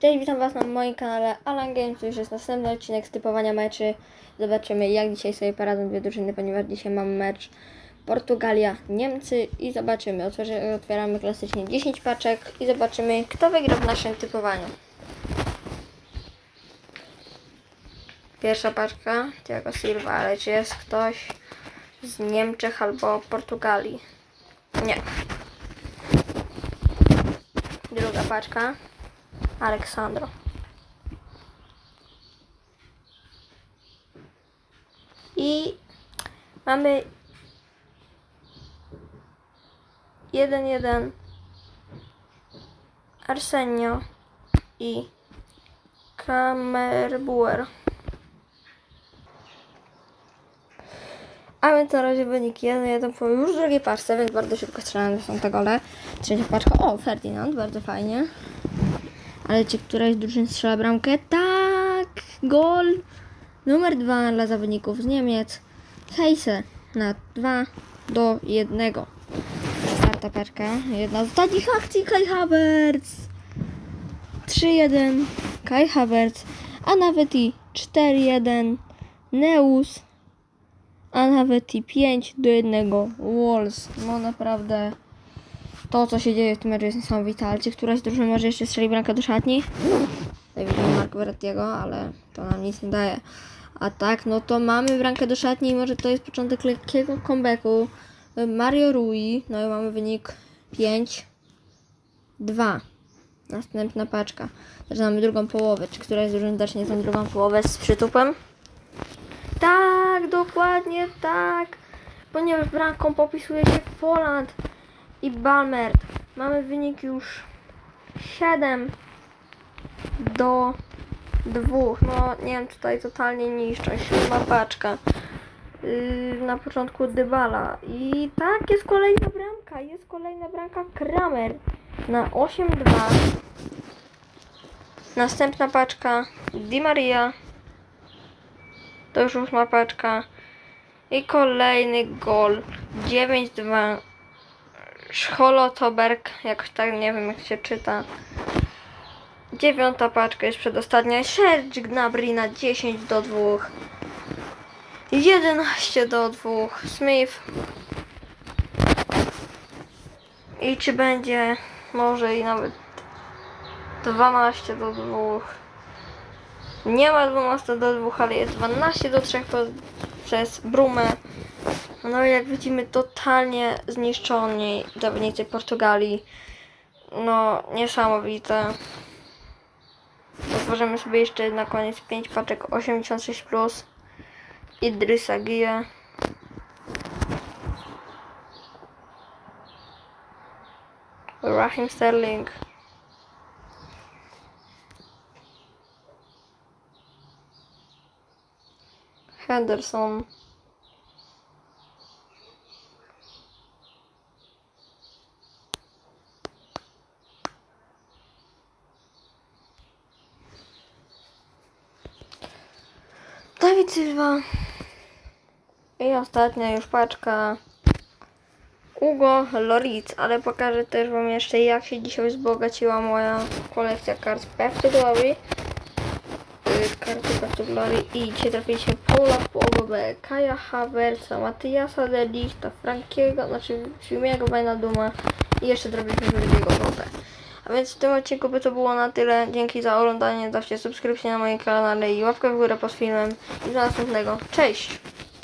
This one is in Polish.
Cześć, witam Was na moim kanale Alan Games. Już jest następny odcinek z typowania meczy. Zobaczymy jak dzisiaj sobie poradzą dwie drużyny, ponieważ dzisiaj mamy mecz Portugalia, Niemcy i zobaczymy. Otworzy, otwieramy klasycznie 10 paczek i zobaczymy kto wygra w naszym typowaniu. Pierwsza paczka, Thiago Silva, ale czy jest ktoś z Niemczech albo Portugalii? Nie. Druga paczka. Aleksandro. I mamy 1-1 Arsenio i Kamerbuer. A więc na razie wynik 1-1 po już drugiej paczce, więc bardzo szybko strzelane są te gole. Trzecia paczka, o Ferdinand, bardzo fajnie. Ale czy któraś z drużyn strzela bramkę? Tak! Gol! Numer dwa dla zawodników z Niemiec. Heise na 2 do 1. Czwarta paczka. Jedna z ostatnich akcji Kai Havertz. 3-1 Kai Havertz. A nawet i 4-1 Neus. A nawet i 5 do 1 Wolves. No naprawdę to, co się dzieje w tym meczu jest niesamowite, ale czy któraś z drużyn może jeszcze strzeli bramkę do szatni? Tutaj widzimy Marco Verrattiego, ale to nam nic nie daje. A tak, no to mamy bramkę do szatni i może to jest początek lekkiego comebacku. Mario Rui, no i mamy wynik 5 2. Następna paczka. Zaczynamy drugą połowę. Czy któraś z drużyn zacznie tą drugą połowę z przytupem? Tak, dokładnie tak. Ponieważ bramką popisuje się Poland i Balmert. Mamy wynik już 7 do 2. No nie wiem, tutaj totalnie niszczą. Siódma paczka. Yy, na początku Dybala. I tak, jest kolejna bramka. Jest kolejna bramka Kramer na 8-2. Następna paczka Di Maria. To już ósma paczka. I kolejny gol. 9-2. Scholotoberg, jak tak nie wiem jak się czyta. Dziewiąta paczka jest przedostatnia. Serge Gnabry na 10 do 2. 11 do 2. Smith. I czy będzie może i nawet 12 do 2. Nie ma 12 do 2, ale jest 12 do 3 po, przez Brumę. No jak widzimy, totalnie zniszczoni zawodnicy Portugalii. No, niesamowite. Otworzymy sobie jeszcze na koniec 5 paczek 86+. Plus. Idrissa Gueye. Raheem Sterling. Henderson. Silva. I ostatnia już paczka. Ugo Loritz, ale pokażę też wam jeszcze jak się dzisiaj wzbogaciła moja kolekcja kart Path to Glory. Y, Karty Path to Glory i dzisiaj trafiliście Paula Pogobę, Kaja Havertza, Matyjasa De Lichta, Frankiego, znaczy Filmiego Duma i jeszcze trafiliśmy drugiego Gobę. A więc w tym odcinku by to było na tyle. Dzięki za oglądanie. Dawcie subskrypcję na moim kanale i łapkę w górę pod filmem. I do następnego. Cześć!